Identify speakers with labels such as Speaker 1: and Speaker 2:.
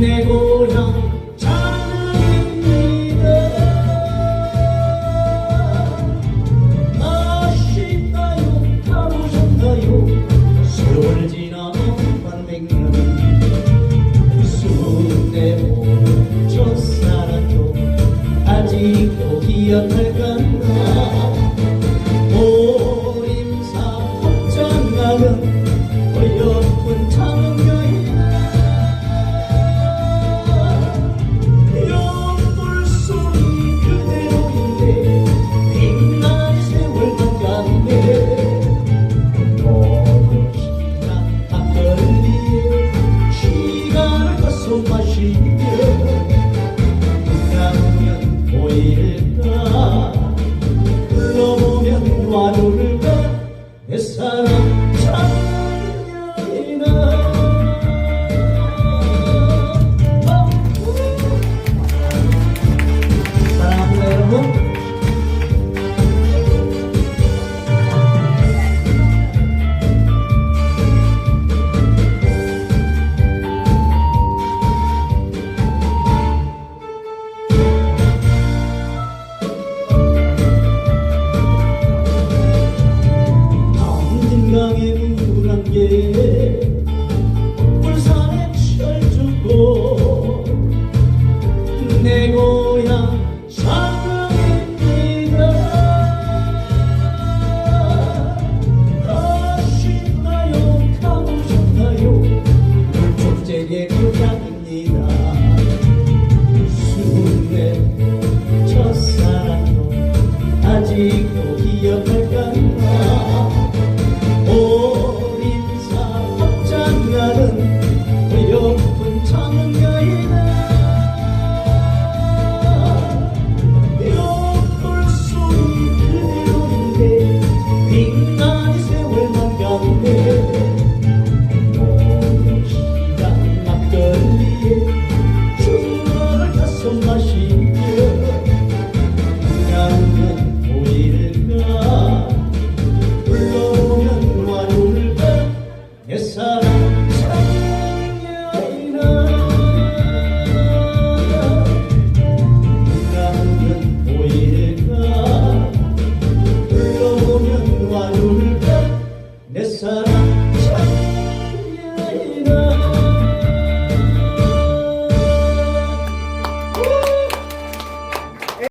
Speaker 1: 내 고향 장안입니다 아쉽나요? 가보셨나요? 세월 지나 만백년 순대모 첫사랑도 아직도 기억할까나